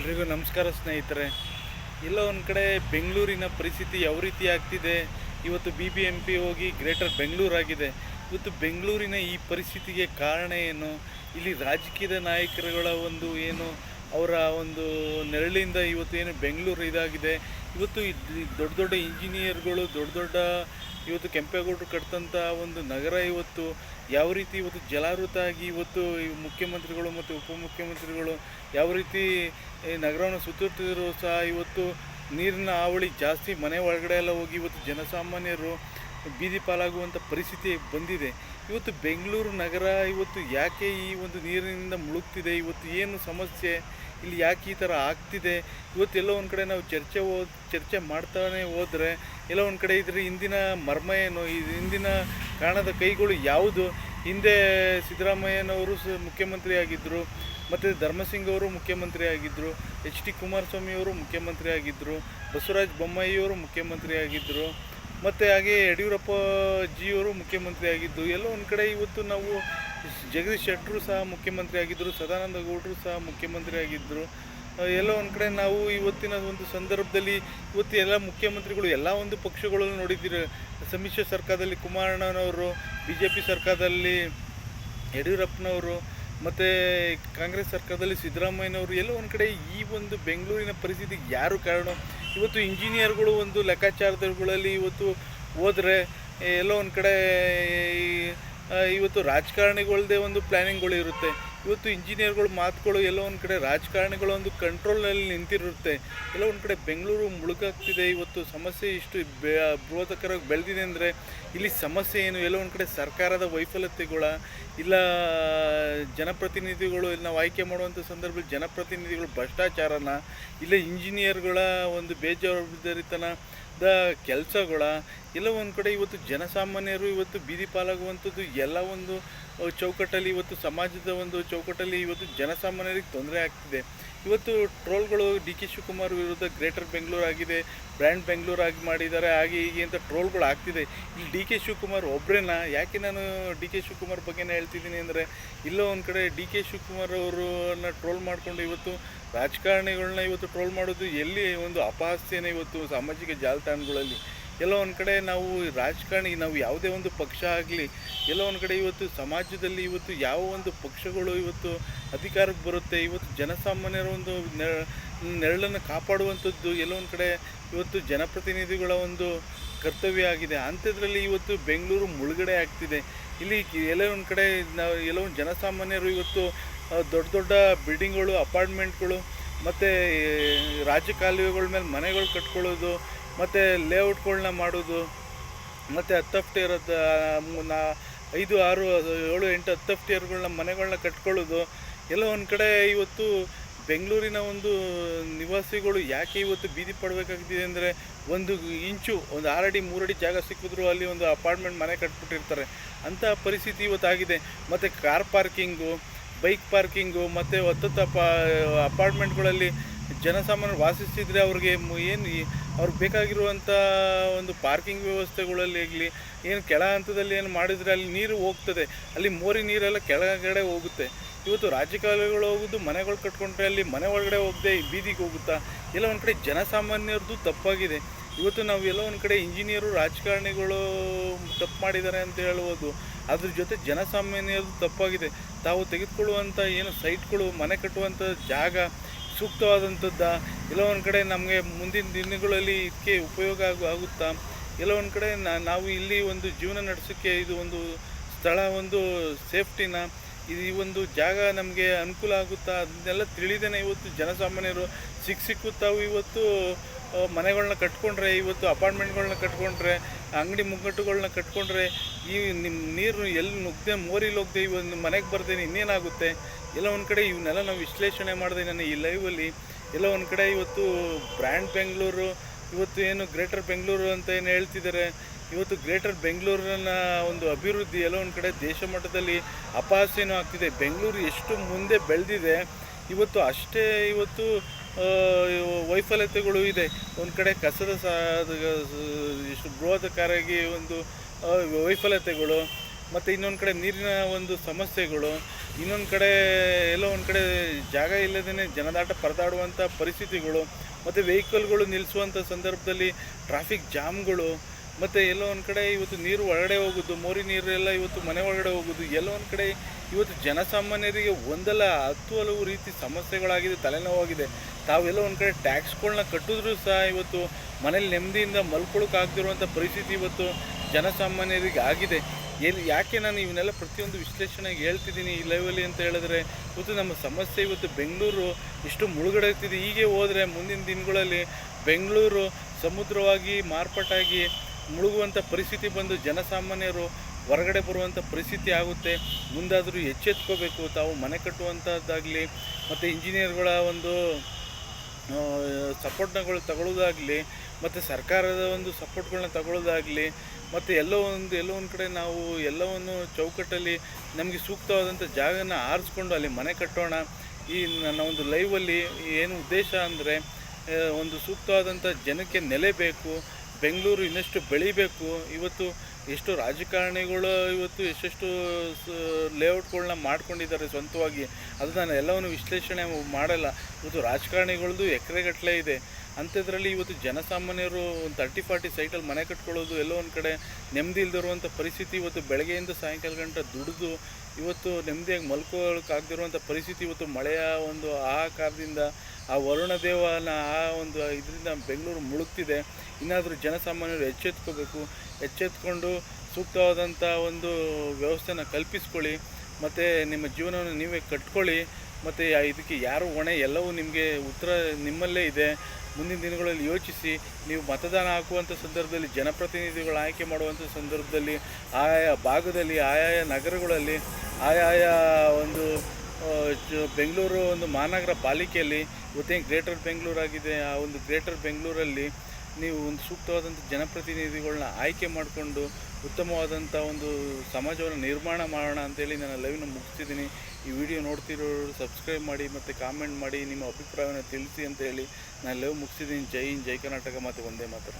ಎಲ್ರಿಗೂ ನಮಸ್ಕಾರ ಸ್ನೇಹಿತರೆ. ಎಲ್ಲೋ ಒಂದು ಕಡೆ ಬೆಂಗಳೂರಿನ ಪರಿಸ್ಥಿತಿ ಯಾವ ರೀತಿ ಆಗ್ತಿದೆ? ಇವತ್ತು ಬಿ ಬಿ ಎಂ ಪಿ ಹೋಗಿ ಗ್ರೇಟರ್ ಬೆಂಗಳೂರಾಗಿದೆ ಇವತ್ತು ಬೆಂಗಳೂರಿನ ಈ ಪರಿಸ್ಥಿತಿಗೆ ಕಾರಣ ಏನು? ಇಲ್ಲಿ ರಾಜಕೀಯದ ನಾಯಕರುಗಳ ಒಂದು ಏನು? ಅವರ ಒಂದು ನೆರಳಿಂದ ಇವತ್ತು ಏನು ಬೆಂಗಳೂರು ಇದಾಗಿದೆ? ಇವತ್ತು ದೊಡ್ಡ ದೊಡ್ಡ ಇಂಜಿನಿಯರ್ಗಳು ದೊಡ್ಡ ದೊಡ್ಡ ಇವತ್ತು ಕೆಂಪೇಗೌಡರು ಕಟ್ಟಿದಂಥ ಒಂದು ನಗರ ಇವತ್ತು ಯಾವ ರೀತಿ ಇವತ್ತು ಜಲಾವೃತ ಆಗಿ ಇವತ್ತು ಮುಖ್ಯಮಂತ್ರಿಗಳು ಮತ್ತು ಉಪಮುಖ್ಯಮಂತ್ರಿಗಳು ಯಾವ ರೀತಿ ಈ ನಗರವನ್ನು ಸುತ್ತುತ್ತಿದ್ರು ಸಹ ಇವತ್ತು ನೀರಿನ ಹಾವಳಿ ಜಾಸ್ತಿ ಮನೆ ಒಳಗಡೆ ಎಲ್ಲ ಹೋಗಿ ಇವತ್ತು ಜನಸಾಮಾನ್ಯರು ಬೀದಿ ಪಾಲಾಗುವಂಥ ಪರಿಸ್ಥಿತಿ ಬಂದಿದೆ. ಇವತ್ತು ಬೆಂಗಳೂರು ನಗರ ಇವತ್ತು ಯಾಕೆ ಈ ಒಂದು ನೀರಿನಿಂದ ಮುಳುಗ್ತಿದೆ? ಇವತ್ತು ಏನು ಸಮಸ್ಯೆ? ಇಲ್ಲಿ ಯಾಕೆ ಈ ಥರ ಆಗ್ತಿದೆ? ಇವತ್ತು ಎಲ್ಲೋ ಒಂದು ಕಡೆ ನಾವು ಚರ್ಚೆ ಹೋ ಚರ್ಚೆ ಮಾಡ್ತಾನೆ ಹೋದರೆ ಎಲ್ಲೋ ಒಂದು ಕಡೆ ಇದ್ರೆ ಹಿಂದಿನ ಮರ್ಮ ಏನು? ಹಿಂದಿನ ಕಾರಣದ ಕೈಗಳು ಯಾವುದು? ಹಿಂದೆ ಸಿದ್ದರಾಮಯ್ಯನವರು ಸ ಮುಖ್ಯಮಂತ್ರಿ ಆಗಿದ್ದರು ಮತ್ತು ಧರ್ಮಸಿಂಗ್ ಅವರು ಮುಖ್ಯಮಂತ್ರಿ ಆಗಿದ್ದರು ಎಚ್ ಡಿ ಕುಮಾರಸ್ವಾಮಿ ಅವರು ಮುಖ್ಯಮಂತ್ರಿ ಆಗಿದ್ದರು ಬಸವರಾಜ ಬೊಮ್ಮಾಯಿಯವರು ಮುಖ್ಯಮಂತ್ರಿ ಆಗಿದ್ದರು ಮತ್ತು ಹಾಗೆ ಯಡಿಯೂರಪ್ಪ ಜಿಯವರು ಮುಖ್ಯಮಂತ್ರಿ ಆಗಿದ್ದು, ಎಲ್ಲೋ ಒಂದು ಕಡೆ ಇವತ್ತು ನಾವು ಜಗದೀಶ್ ಶೆಟ್ಟರು ಸಹ ಮುಖ್ಯಮಂತ್ರಿ ಆಗಿದ್ದರು ಸದಾನಂದ ಗೌಡರು ಸಹ ಮುಖ್ಯಮಂತ್ರಿ ಆಗಿದ್ದರು ಎಲ್ಲ ಒಂದು ಕಡೆ ನಾವು ಇವತ್ತಿನ ಒಂದು ಸಂದರ್ಭದಲ್ಲಿ ಇವತ್ತು ಎಲ್ಲ ಮುಖ್ಯಮಂತ್ರಿಗಳು ಎಲ್ಲ ಒಂದು ಪಕ್ಷಗಳನ್ನು ನೋಡಿದ್ದೀರ. ಸಮ್ಮಿಶ್ರ ಸರ್ಕಾರದಲ್ಲಿ ಕುಮಾರಣ್ಣನವರು ಬಿ ಜೆ ಪಿ ಸರ್ಕಾರದಲ್ಲಿ ಯಡಿಯೂರಪ್ಪನವರು, ಮತ್ತು ಕಾಂಗ್ರೆಸ್ ಸರ್ಕಾರದಲ್ಲಿ ಸಿದ್ದರಾಮಯ್ಯನವರು, ಎಲ್ಲೋ ಒಂದು ಕಡೆ ಈ ಒಂದು ಬೆಂಗಳೂರಿನ ಪರಿಸ್ಥಿತಿಗೆ ಯಾರು ಕಾರಣ? ಇವತ್ತು ಇಂಜಿನಿಯರ್ಗಳು ಒಂದು ಲೆಕ್ಕಾಚಾರಗಳಲ್ಲಿ ಇವತ್ತು ಹೋದರೆ ಎಲ್ಲೋ ಒಂದು ಕಡೆ ಇವತ್ತು ರಾಜಕಾರಣಿಗಳದೇ ಒಂದು ಪ್ಲ್ಯಾನಿಂಗ್ಗಳು ಇರುತ್ತೆ. ಇವತ್ತು ಇಂಜಿನಿಯರ್ಗಳು ಮಾತುಗಳು ಎಲ್ಲೋ ಒಂದು ಕಡೆ ರಾಜಕಾರಣಿಗಳು ಒಂದು ಕಂಟ್ರೋಲ್ನಲ್ಲಿ ನಿಂತಿರುತ್ತೆ. ಎಲ್ಲೋ ಒಂದು ಕಡೆ ಬೆಂಗಳೂರು ಮುಳುಗಾಗ್ತಿದೆ. ಇವತ್ತು ಸಮಸ್ಯೆ ಇಷ್ಟು ಬೆ ಬೃಹತ್ಕರವಾಗಿ ಬೆಳೆದಿದೆ ಅಂದರೆ ಇಲ್ಲಿ ಸಮಸ್ಯೆ ಏನು? ಎಲ್ಲೋ ಒಂದು ಕಡೆ ಸರ್ಕಾರದ ವೈಫಲ್ಯತೆಗಳ ಇಲ್ಲ ಜನಪ್ರತಿನಿಧಿಗಳು ನಾವು ಆಯ್ಕೆ ಮಾಡುವಂಥ ಸಂದರ್ಭದಲ್ಲಿ ಜನಪ್ರತಿನಿಧಿಗಳು ಭ್ರಷ್ಟಾಚಾರನ ಇಲ್ಲ ಇಂಜಿನಿಯರ್ಗಳ ಒಂದು ಬೇಜವಾಬ್ದಾರಿತನದ ಕೆಲಸಗಳ ಎಲ್ಲ ಒಂದು ಕಡೆ ಇವತ್ತು ಜನಸಾಮಾನ್ಯರು ಇವತ್ತು ಬೀದಿ ಪಾಲಾಗುವಂಥದ್ದು ಎಲ್ಲ ಒಂದು ಚೌಕಟ್ಟಲ್ಲಿ ಇವತ್ತು ಸಮಾಜದ ಒಂದು ಚೌಕಟ್ಟಲ್ಲಿ ಇವತ್ತು ಜನಸಾಮಾನ್ಯರಿಗೆ ತೊಂದರೆ ಆಗ್ತಿದೆ. ಇವತ್ತು ಟ್ರೋಲ್ಗಳು ಡಿ ಕೆ ಶಿವಕುಮಾರ್ ವಿರುದ್ಧ ಗ್ರೇಟರ್ ಬೆಂಗಳೂರು ಆಗಿದೆ, ಬ್ರ್ಯಾಂಡ್ ಬೆಂಗಳೂರು ಆಗಿ ಮಾಡಿದ್ದಾರೆ, ಹಾಗೆ ಹೀಗೆ ಅಂತ ಟ್ರೋಲ್ಗಳು ಆಗ್ತಿದೆ. ಇಲ್ಲಿ ಡಿ ಕೆ ಶಿವಕುಮಾರ್ ಒಬ್ಬರೇನ ಯಾಕೆ ನಾನು ಡಿ ಕೆ ಶಿವಕುಮಾರ್ ಬಗ್ಗೆನೇ ಹೇಳ್ತಿದ್ದೀನಿ ಅಂದರೆ, ಇಲ್ಲೋ ಒಂದು ಕಡೆ ಡಿ ಕೆ ಶಿವಕುಮಾರ್ ಅವರನ್ನ ಟ್ರೋಲ್ ಮಾಡಿಕೊಂಡು ಇವತ್ತು ರಾಜಕಾರಣಿಗಳನ್ನ ಇವತ್ತು ಟ್ರೋಲ್ ಮಾಡೋದು ಎಲ್ಲಿ ಒಂದು ಅಪಹಾಸ್ಯನ ಇವತ್ತು ಸಾಮಾಜಿಕ ಜಾಲತಾಣಗಳಲ್ಲಿ. ಎಲ್ಲೋ ಒಂದು ಕಡೆ ನಾವು ರಾಜಕಾರಣಿ, ನಾವು ಯಾವುದೇ ಒಂದು ಪಕ್ಷ ಆಗಲಿ, ಎಲ್ಲೋ ಒಂದು ಕಡೆ ಇವತ್ತು ಸಮಾಜದಲ್ಲಿ ಇವತ್ತು ಯಾವ ಒಂದು ಪಕ್ಷಗಳು ಇವತ್ತು ಅಧಿಕಾರಕ್ಕೆ ಬರುತ್ತೆ, ಇವತ್ತು ಜನಸಾಮಾನ್ಯರ ಒಂದು ನೆರ- ನೆರಳನ್ನು ಕಾಪಾಡುವಂಥದ್ದು ಎಲ್ಲೋ ಒಂದು ಕಡೆ ಇವತ್ತು ಜನಪ್ರತಿನಿಧಿಗಳ ಒಂದು ಕರ್ತವ್ಯ ಆಗಿದೆ. ಅಂಥದ್ರಲ್ಲಿ ಇವತ್ತು ಬೆಂಗಳೂರು ಮುಳುಗಡೆ ಆಗ್ತಿದೆ. ಇಲ್ಲಿ ಎಲ್ಲೋ ಒಂದು ಕಡೆ ನಾವು ಎಲ್ಲೋ ಜನಸಾಮಾನ್ಯರು ಇವತ್ತು ದೊಡ್ಡ ದೊಡ್ಡ ಬಿಲ್ಡಿಂಗ್ಗಳು, ಅಪಾರ್ಟ್ಮೆಂಟ್ಗಳು ಮತ್ತು ರಾಜಕಾಲುವೆಗಳ ಮೇಲೆ ಮನೆಗಳು ಕಟ್ಕೊಳ್ಳೋದು, ಮತ್ತು ಲೇಔಟ್ಗಳನ್ನ ಮಾಡೋದು, ಮತ್ತು ಹತ್ತಫ್ಟೇರ್ ನಾ, ಐದು, ಆರು, ಏಳು, ಎಂಟು ಹತ್ತಫ್ಟೇರ್ಗಳನ್ನ ಮನೆಗಳನ್ನ ಕಟ್ಕೊಳ್ಳೋದು ಎಲ್ಲ ಒಂದು ಕಡೆ ಇವತ್ತು ಬೆಂಗಳೂರಿನ ಒಂದು ನಿವಾಸಿಗಳು ಯಾಕೆ ಇವತ್ತು ಬೀದಿ ಪಡಬೇಕಾಗ್ತಿದೆ ಅಂದರೆ ಒಂದು ಇಂಚು, ಒಂದು ಆರಡಿ ಮೂರಡಿ ಜಾಗ ಸಿಕ್ಕಿದ್ರು ಅಲ್ಲಿ ಒಂದು ಅಪಾರ್ಟ್ಮೆಂಟ್ ಮನೆ ಕಟ್ಬಿಟ್ಟಿರ್ತಾರೆ. ಅಂಥ ಪರಿಸ್ಥಿತಿ ಇವತ್ತಾಗಿದೆ. ಮತ್ತು ಕಾರ್ ಪಾರ್ಕಿಂಗು, ಬೈಕ್ ಪಾರ್ಕಿಂಗು, ಮತ್ತು ಹತ್ತತ್ತು ಅಪ, ಅಪಾರ್ಟ್ಮೆಂಟ್ಗಳಲ್ಲಿ ಜನಸಾಮಾನ್ಯರು ವಾಸಿಸ್ತಿದ್ರೆ ಅವ್ರಿಗೆ ಏನು ಅವ್ರಿಗೆ ಬೇಕಾಗಿರುವಂಥ ಒಂದು ಪಾರ್ಕಿಂಗ್ ವ್ಯವಸ್ಥೆಗಳಲ್ಲಿ ಆಗಲಿ ಏನು ಕೆಳ ಹಂತದಲ್ಲಿ ಏನು ಮಾಡಿದರೆ ಅಲ್ಲಿ ನೀರು ಹೋಗ್ತದೆ. ಅಲ್ಲಿ ಮೋರಿ ನೀರೆಲ್ಲ ಕೆಳಗಡೆ ಹೋಗುತ್ತೆ. ಇವತ್ತು ರಾಜಕಾಲಗಳು ಹೋಗೋದು, ಮನೆಗಳು ಕಟ್ಕೊಂಡ್ರೆ ಅಲ್ಲಿ ಮನೆ ಒಳಗಡೆ ಹೋಗದೆ ಬೀದಿಗೆ ಹೋಗುತ್ತಾ? ಎಲ್ಲ ಒಂದು ಕಡೆ ಜನಸಾಮಾನ್ಯರದ್ದು ತಪ್ಪಾಗಿದೆ. ಇವತ್ತು ನಾವು ಎಲ್ಲ ಒಂದು ಕಡೆ ಇಂಜಿನಿಯರು ರಾಜಕಾರಣಿಗಳು ತಪ್ಪು ಮಾಡಿದ್ದಾರೆ ಅಂತ ಹೇಳ್ಬೋದು. ಅದ್ರ ಜೊತೆ ಜನಸಾಮಾನ್ಯರದ್ದು ತಪ್ಪಾಗಿದೆ. ತಾವು ತೆಗೆದುಕೊಳ್ಳುವಂಥ ಏನು ಸೈಟ್ಗಳು, ಮನೆ ಕಟ್ಟುವಂಥ ಜಾಗ, ಸೂಕ್ತವಾದಂಥದ್ದ, ಎಲ್ಲ ಒಂದು ಕಡೆ ನಮಗೆ ಮುಂದಿನ ದಿನಗಳಲ್ಲಿ ಇದಕ್ಕೆ ಉಪಯೋಗ ಆಗು, ಆಗುತ್ತಾ? ಎಲ್ಲ ಒಂದು ಕಡೆ ನಾವು ಇಲ್ಲಿ ಒಂದು ಜೀವನ ನಡೆಸೋಕ್ಕೆ ಇದು ಒಂದು ಸ್ಥಳ, ಒಂದು ಸೇಫ್ಟಿನ ಈ ಒಂದು ಜಾಗ ನಮಗೆ ಅನುಕೂಲ ಆಗುತ್ತಾ ಅದನ್ನೆಲ್ಲ ತಿಳಿದೇನೆ ಇವತ್ತು ಜನಸಾಮಾನ್ಯರು ಸಿಕ್ಕ ಸಿಕ್ಕು ತಾವು ಇವತ್ತು ಮನೆಗಳನ್ನ ಕಟ್ಕೊಂಡ್ರೆ, ಇವತ್ತು ಅಪಾರ್ಟ್ಮೆಂಟ್ಗಳನ್ನ ಕಟ್ಕೊಂಡ್ರೆ, ಅಂಗಡಿ ಮುಗ್ಗಟ್ಟುಗಳನ್ನ ಕಟ್ಕೊಂಡ್ರೆ, ಈ ನಿಮ್ಮ ನೀರು ಎಲ್ಲಿ ನುಗ್ಗದೆ ಮೋರಿಲಿ ಹೋಗದೆ ಇವತ್ತು ಮನೆಗೆ ಬರ್ದೆ ಇನ್ನೇನಾಗುತ್ತೆ? ಎಲ್ಲ ಒಂದು ಕಡೆ ಇವನ್ನೆಲ್ಲ ನಾವು ವಿಶ್ಲೇಷಣೆ ಮಾಡಿದೆ ನಾನು ಈ ಲೈವಲ್ಲಿ ಎಲ್ಲ ಒಂದು ಕಡೆ ಇವತ್ತು ಬ್ರ್ಯಾಂಡ್ ಬೆಂಗಳೂರು, ಇವತ್ತು ಏನು ಗ್ರೇಟರ್ ಬೆಂಗಳೂರು ಅಂತ ಏನು ಹೇಳ್ತಿದ್ದಾರೆ ಇವತ್ತು ಗ್ರೇಟರ್ ಬೆಂಗಳೂರಿನ ಒಂದು ಅಭಿವೃದ್ಧಿ ಎಲ್ಲೋ ಒಂದು ಕಡೆ ದೇಶ ಮಟ್ಟದಲ್ಲಿ ಅಪಹಾಸ್ಯನೂ ಆಗ್ತಿದೆ. ಬೆಂಗಳೂರು ಎಷ್ಟು ಮುಂದೆ ಬೆಳೆದಿದೆ, ಇವತ್ತು ಅಷ್ಟೇ ಇವತ್ತು ವೈಫಲ್ಯತೆಗಳು ಇದೆ. ಒಂದು ಕಡೆ ಕಸದ ಸಾ ಎಷ್ಟು ಒಂದು ವೈಫಲ್ಯತೆಗಳು, ಮತ್ತು ಇನ್ನೊಂದು ಕಡೆ ನೀರಿನ ಒಂದು ಸಮಸ್ಯೆಗಳು, ಇನ್ನೊಂದು ಕಡೆ ಎಲ್ಲೋ ಒಂದು ಕಡೆ ಜಾಗ ಇಲ್ಲದೇ ಜನದಾಟ ಪರದಾಡುವಂಥ ಪರಿಸ್ಥಿತಿಗಳು, ಮತ್ತು ವೆಹಿಕಲ್ಗಳು ನಿಲ್ಲಿಸುವಂಥ ಸಂದರ್ಭದಲ್ಲಿ ಟ್ರಾಫಿಕ್ ಜಾಮ್ಗಳು ಮತ್ತು ಎಲ್ಲೋ ಒಂದು ಕಡೆ ಇವತ್ತು ನೀರು ಒಳಗಡೆ ಹೋಗೋದು, ಮೋರಿ ನೀರೆಲ್ಲ ಇವತ್ತು ಮನೆ ಒಳಗಡೆ ಹೋಗೋದು, ಎಲ್ಲೋ ಒಂದು ಕಡೆ ಇವತ್ತು ಜನಸಾಮಾನ್ಯರಿಗೆ ಒಂದಲ್ಲ, ಹತ್ತು ಹಲವು ರೀತಿ ಸಮಸ್ಯೆಗಳಾಗಿದೆ, ತಲೆನೋವಾಗಿದೆ. ತಾವೆಲ್ಲ ಒಂದು ಕಡೆ ಟ್ಯಾಕ್ಸ್ಗಳನ್ನ ಕಟ್ಟಿದ್ರೂ ಸಹ ಇವತ್ತು ಮನೇಲಿ ನೆಮ್ಮದಿಯಿಂದ ಮಲ್ಕೊಳಕ್ಕಾಗದಿರುವಂಥ ಪರಿಸ್ಥಿತಿ ಇವತ್ತು ಜನಸಾಮಾನ್ಯರಿಗೆ ಆಗಿದೆ. ಎಲ್ಲಿ, ಯಾಕೆ ನಾನು ಇವನ್ನೆಲ್ಲ ಪ್ರತಿಯೊಂದು ವಿಶ್ಲೇಷಣೆಗೆ ಹೇಳ್ತಿದ್ದೀನಿ ಈ ಲೈವಲ್ಲಿ ಅಂತ ಹೇಳಿದ್ರೆ, ಇವತ್ತು ನಮ್ಮ ಸಮಸ್ಯೆ ಇವತ್ತು ಬೆಂಗಳೂರು ಇಷ್ಟು ಮುಳುಗಡೆ ಹೀಗೆ ಹೋದರೆ ಮುಂದಿನ ದಿನಗಳಲ್ಲಿ ಬೆಂಗಳೂರು ಸಮುದ್ರವಾಗಿ ಮಾರ್ಪಾಟಾಗಿ ಮುಳುಗುವಂಥ ಪರಿಸ್ಥಿತಿ ಬಂದು ಜನಸಾಮಾನ್ಯರು ಹೊರಗಡೆ ಬರುವಂಥ ಪರಿಸ್ಥಿತಿ ಆಗುತ್ತೆ. ಮುಂದಾದರೂ ಎಚ್ಚೆತ್ಕೋಬೇಕು. ತಾವು ಮನೆ ಕಟ್ಟುವಂಥದ್ದಾಗಲಿ ಮತ್ತು ಇಂಜಿನಿಯರ್ಗಳ ಒಂದು ಸಪೋರ್ಟ್ನಗಳು ತಗೊಳ್ಳೋದಾಗಲಿ ಮತ್ತು ಸರ್ಕಾರದ ಒಂದು ಸಪೋರ್ಟ್ಗಳನ್ನ ತಗೊಳ್ಳೋದಾಗಲಿ ಮತ್ತು ಎಲ್ಲೋ ಒಂದು ಎಲ್ಲೋ ಒಂದು ಕಡೆ ನಾವು ಎಲ್ಲವನ್ನು ಚೌಕಟ್ಟಲ್ಲಿ ನಮಗೆ ಸೂಕ್ತವಾದಂಥ ಜಾಗನ ಆರಿಸ್ಕೊಂಡು ಅಲ್ಲಿ ಮನೆ ಕಟ್ಟೋಣ. ಈ ನನ್ನ ಒಂದು ಲೈವಲ್ಲಿ ಏನು ಉದ್ದೇಶ ಅಂದರೆ ಒಂದು ಸೂಕ್ತವಾದಂಥ ಜನಕ್ಕೆ ನೆಲೆ ಬೇಕು. ಬೆಂಗಳೂರು ಇನ್ನಷ್ಟು ಬೆಳಿಬೇಕು, ಇವತ್ತು ಎಷ್ಟು ರಾಜಕಾರಣಿಗಳು ಇವತ್ತು ಎಷ್ಟೆಷ್ಟು ಲೇಔಟ್ಗಳನ್ನ ಮಾಡ್ಕೊಂಡಿದ್ದಾರೆ ಸ್ವಂತವಾಗಿ, ಅದು ನಾನು ಎಲ್ಲವನ್ನು ವಿಶ್ಲೇಷಣೆ ಮಾಡಲ್ಲ. ಇವತ್ತು ರಾಜಕಾರಣಿಗಳದ್ದು ಎಕರೆಗಟ್ಟಲೆ ಇದೆ. ಅಂಥದ್ರಲ್ಲಿ ಇವತ್ತು ಜನಸಾಮಾನ್ಯರು ಒಂದು ತರ್ಟಿ ಫಾರ್ಟಿ ಸೈಟಲ್ಲಿ ಮನೆ ಕಟ್ಕೊಳ್ಳೋದು ಎಲ್ಲೋ ಒಂದು ಕಡೆ ನೆಮ್ಮದಿ ಇಲ್ದಿರುವಂಥ ಪರಿಸ್ಥಿತಿ ಇವತ್ತು ಬೆಳಗ್ಗೆಯಿಂದ ಸಾಯಂಕಾಲ ಗಂಟೆ ದುಡಿದು ಇವತ್ತು ನೆಮ್ಮದಿಯಾಗಿ ಮಲ್ಕೊಳ್ಳೋಕ್ಕಾಗದಿರುವಂಥ ಪರಿಸ್ಥಿತಿ ಇವತ್ತು ಮಳೆಯ ಒಂದು ಆಹಾಕಾರದಿಂದ ಆ ವರುಣ ದೇವನ ಆ ಒಂದು ಇದರಿಂದ ಬೆಂಗಳೂರು ಮುಳುಗ್ತಿದೆ. ಇನ್ನಾದರೂ ಜನಸಾಮಾನ್ಯರು ಎಚ್ಚೆತ್ಕೋಬೇಕು. ಎಚ್ಚೆತ್ಕೊಂಡು ಸೂಕ್ತವಾದಂಥ ಒಂದು ವ್ಯವಸ್ಥೆನ ಕಲ್ಪಿಸ್ಕೊಳ್ಳಿ. ಮತ್ತು ನಿಮ್ಮ ಜೀವನವನ್ನು ನೀವೇ ಕಟ್ಕೊಳ್ಳಿ. ಮತ್ತು ಇದಕ್ಕೆ ಯಾರು ಹೊಣೆ, ಎಲ್ಲವೂ ನಿಮಗೆ ಉತ್ತರ ನಿಮ್ಮಲ್ಲೇ ಇದೆ. ಮುಂದಿನ ದಿನಗಳಲ್ಲಿ ಯೋಚಿಸಿ, ನೀವು ಮತದಾನ ಹಾಕುವಂಥ ಸಂದರ್ಭದಲ್ಲಿ, ಜನಪ್ರತಿನಿಧಿಗಳು ಆಯ್ಕೆ ಮಾಡುವಂಥ ಸಂದರ್ಭದಲ್ಲಿ ಆಯಾ ಭಾಗದಲ್ಲಿ, ಆಯಾಯ ನಗರಗಳಲ್ಲಿ, ಆಯಾಯ ಒಂದು ಬೆಂಗಳೂರು ಒಂದು ಮಹಾನಗರ ಪಾಲಿಕೆಯಲ್ಲಿ, ಇವತ್ತೇನು ಗ್ರೇಟರ್ ಬೆಂಗಳೂರಾಗಿದೆ ಆ ಒಂದು ಗ್ರೇಟರ್ ಬೆಂಗಳೂರಲ್ಲಿ ನೀವು ಒಂದು ಸೂಕ್ತವಾದಂಥ ಜನಪ್ರತಿನಿಧಿಗಳನ್ನ ಆಯ್ಕೆ ಮಾಡಿಕೊಂಡು ಉತ್ತಮವಾದಂಥ ಒಂದು ಸಮಾಜವನ್ನು ನಿರ್ಮಾಣ ಮಾಡೋಣ ಅಂತೇಳಿ ನಾನು ಲೈವ್ನ ಮುಗಿಸ್ತಿದ್ದೀನಿ. ಈ ವಿಡಿಯೋ ನೋಡ್ತಿರೋರು ಸಬ್ಸ್ಕ್ರೈಬ್ ಮಾಡಿ ಮತ್ತು ಕಾಮೆಂಟ್ ಮಾಡಿ ನಿಮ್ಮ ಅಭಿಪ್ರಾಯವನ್ನು ತಿಳಿಸಿ ಅಂತ ಹೇಳಿ ನಾನು ಲೈವ್ ಮುಗಿಸಿದ್ದೀನಿ ಜೈ ಹಿಂದ್, ಜೈ ಕರ್ನಾಟಕ. ಮತ್ತು ಒಂದೇ ಮಾತ್ರ